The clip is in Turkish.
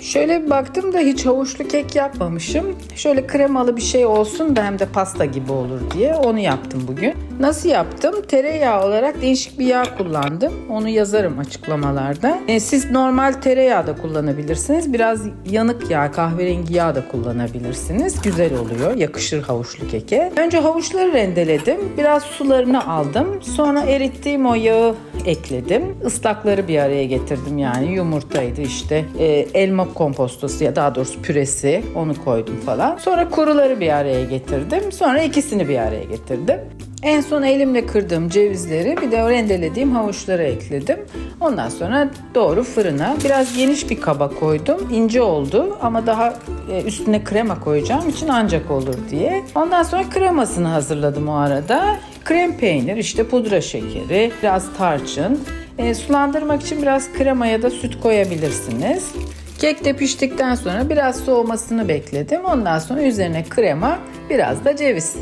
Şöyle bir baktım da hiç havuçlu kek yapmamışım. Şöyle kremalı bir şey olsun da hem de pasta gibi olur diye onu yaptım bugün. Nasıl yaptım? Tereyağı olarak değişik bir yağ kullandım. Onu yazarım açıklamalarda. E, siz normal tereyağı da kullanabilirsiniz. Biraz yanık yağ, kahverengi yağ da kullanabilirsiniz. Güzel oluyor. Yakışır havuçlu keke. Önce havuçları rendeledim. Biraz sularını aldım. Sonra erittiğim o yağı ekledim. Islakları bir araya getirdim yani. Yumurtaydı işte. e, elma kompostosu ya daha doğrusu püresi. Onu koydum falan. Sonra kuruları bir araya getirdim. Sonra ikisini bir araya getirdim. En son elimle kırdığım cevizleri bir de rendelediğim havuçları ekledim. Ondan sonra doğru fırına biraz geniş bir kaba koydum. İnce oldu ama daha e, üstüne krema koyacağım için ancak olur diye. Ondan sonra kremasını hazırladım o arada. Krem peynir, işte pudra şekeri, biraz tarçın. E, sulandırmak için biraz krema ya da süt koyabilirsiniz. Kek de piştikten sonra biraz soğumasını bekledim. Ondan sonra üzerine krema, biraz da ceviz.